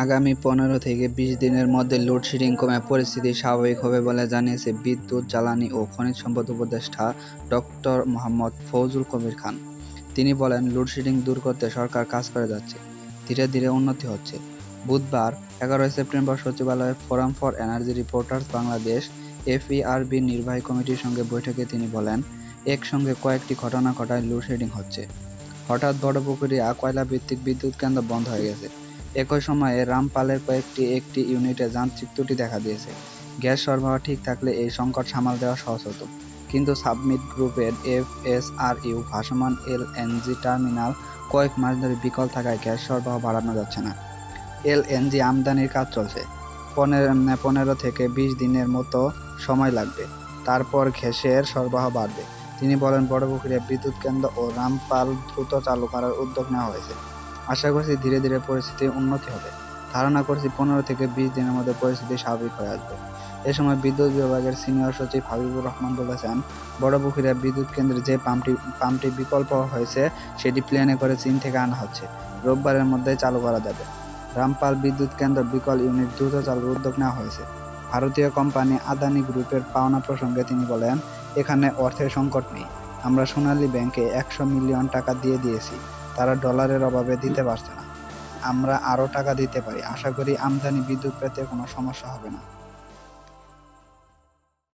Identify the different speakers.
Speaker 1: আগামী পনেরো থেকে বিশ দিনের মধ্যে লোডশেডিং কমে পরিস্থিতি স্বাভাবিক হবে বলে জানিয়েছে বিদ্যুৎ, জ্বালানি ও খনিজ সম্পদ উপদেষ্টা ডক্টর মোহাম্মদ ফৌজুল কবির খান। তিনি বলেন, লোডশেডিং দূর করতে সরকার কাজ করে যাচ্ছে, ধীরে ধীরে উন্নতি হচ্ছে। বুধবার, এগারোই সেপ্টেম্বর সচিবালয়ে forum for energy reporters Bangladesh, FERB নির্বাহী কমিটির সঙ্গে বৈঠকে তিনি বলেন, একসঙ্গে কয়েকটি ঘটনা ঘটায় লোডশেডিং হচ্ছে। হঠাৎ বড়পুকুরিয়া কয়লা ভিত্তিক বিদ্যুৎ কেন্দ্র বন্ধ হয়ে গেছে। একই সময়ে রামপালের কয়েকটি একটি ইউনিটে যান্ত্রিক ত্রুটি দেখা দিয়েছে। গ্যাস সরবরাহ ঠিক থাকলে এই সংকট সামাল দেওয়া সহজ হতো। কিন্তু সাবমিট গ্রুপের এফ এস আর ইউ ভাসমান এল এনজি টার্মিনাল কয়েক মাস ধরে বিকল থাকায় গ্যাস সরবরাহ বাড়ানো যাচ্ছে না। এল এনজি আমদানির কাজ চলছে। পনেরো পনেরো থেকে বিশ দিনের মতো সময় লাগবে। তারপর গ্যাসের সরবরাহ বাড়বে। তিনি বলেন বড়পুকুরিয়া বিদ্যুৎ কেন্দ্র ও রামপাল দ্রুত চালু করার উদ্যোগ নেওয়া হয়েছে। আশা করছি ধীরে ধীরে পরিস্থিতির উন্নতি হবে। ধারণা করছি পনেরো থেকে বিশ দিনের মধ্যে পরিস্থিতি স্বাভাবিক হয়ে আসবে। এ সময় বিদ্যুৎ বিভাগের সিনিয়র সচিব হাবিবুর রহমান বলেছেন বড়পুকুরিয়া বিদ্যুৎ কেন্দ্রে যে পাম্পটি পাম্পটি বিকল্প হয়েছে, সেটি প্লেনে করে চীন থেকে আনা হচ্ছে। রোববারের মধ্যে চালু করা যাবে। রামপাল বিদ্যুৎ কেন্দ্র বিকল ইউনিট দ্রুত চালুর উদ্যোগ নেওয়া হয়েছে। ভারতীয় কোম্পানি আদানি গ্রুপের পাওনা প্রসঙ্গে তিনি বলেন, এখানে অর্থের সংকট নেই। আমরা সোনালী ব্যাংকে একশো মিলিয়ন টাকা দিয়ে দিয়েছি। তারা ডলারের অভাবে দিতে পারছে না। আমরা আরও টাকা দিতে পারি। আশা করি আমদানি বিদ্যুৎ পেতে কোনো সমস্যা হবে না।